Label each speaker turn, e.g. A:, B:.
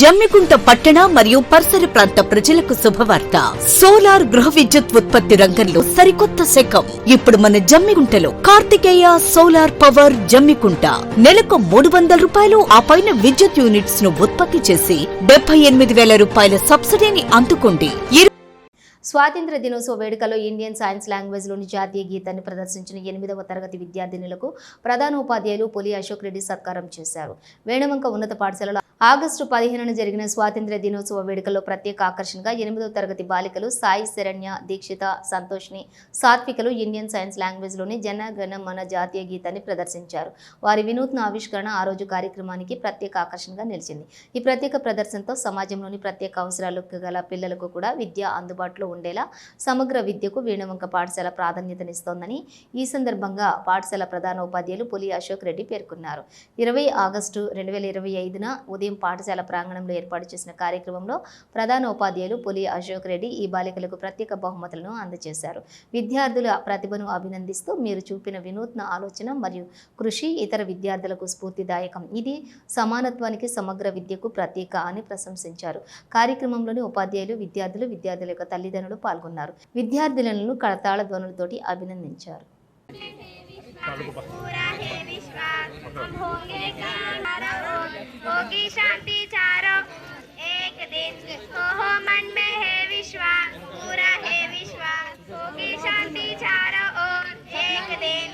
A: జమ్మికుంట పట్టణ మరియు పరిసర ప్రాంత ప్రజలకు శుభవార్త. సోలార్ గృహ విద్యుత్ ఉత్పత్తి రంగంలో సరికొత్త శకం. ఇప్పుడు మన జమ్మికుంటలో కార్తికేయ సోలార్ పవర్ జమ్మికుంట. నెలకు మూడు వందల రూపాయలు ఆ పైన విద్యుత్ యూనిట్స్ను ఉత్పత్తి చేసి డెబ్బై ఎనిమిది వేల రూపాయల సబ్సిడీని అందుకోండి.
B: స్వాతంత్ర దినోత్సవ వేడుకలో ఇండియన్ సైన్స్ లాంగ్వేజ్లోని జాతీయ గీతాన్ని ప్రదర్శించిన ఎనిమిదవ తరగతి విద్యార్థినులకు ప్రధానోపాధ్యాయులు పులి అశోక్ రెడ్డి సత్కారం చేశారు. వేణవంక ఉన్నత పాఠశాలలో ఆగస్టు పదిహేనున జరిగిన స్వాతంత్ర దినోత్సవ వేడుకల్లో ప్రత్యేక ఆకర్షణగా ఎనిమిదో తరగతి బాలికలు సాయి శరణ్య దీక్షిత సంతోష్ని సాత్వికలు ఇండియన్ సైన్స్ లాంగ్వేజ్లోని జనగణ మన జాతీయ గీతాన్ని ప్రదర్శించారు. వారి వినూత్న ఆవిష్కరణ ఆ రోజు కార్యక్రమానికి ప్రత్యేక ఆకర్షణగా నిలిచింది. ఈ ప్రత్యేక ప్రదర్శనతో సమాజంలోని ప్రత్యేక అవసరాలు గల పిల్లలకు కూడా విద్య అందుబాటులో ఉండేలా సమగ్ర విద్యకు వీణవంక పాఠశాల ప్రాధాన్యతనిస్తోందని ఈ సందర్భంగా పాఠశాల ప్రధానోపాధ్యాయులు పులి అశోక్ రెడ్డి పేర్కొన్నారు. ఇరవై ఆగస్టు రెండు వేల ఇరవై ఐదున ఉదయం పాఠశాల ప్రాంగణంలో ఏర్పాటు చేసిన కార్యక్రమంలో ప్రధాన ఉపాధ్యాయులు పులి అశోక్ రెడ్డి ఈ బాలికలకు ప్రత్యేక బహుమతులను అందజేశారు. విద్యార్థుల ప్రతిభను అభినందిస్తూ మీరు చూపిన వినూత్న ఆలోచన మరియు కృషి ఇతర విద్యార్థులకు స్ఫూర్తిదాయకం. ఇది సమానత్వానికి సమగ్ర విద్యకు ప్రతీక అని ప్రశంసించారు. కార్యక్రమంలోని ఉపాధ్యాయులు విద్యార్థులు విద్యార్థుల యొక్క తల్లిదండ్రులు పాల్గొన్నారు. విద్యార్థులను కడతాళ ధ్వనులతోటి అభినందించారు.
C: शांति चारों। एक दिन। हो हो मन में है विश्वास, पूरा है विश्वास। होगी शांति चारों और एक दिन।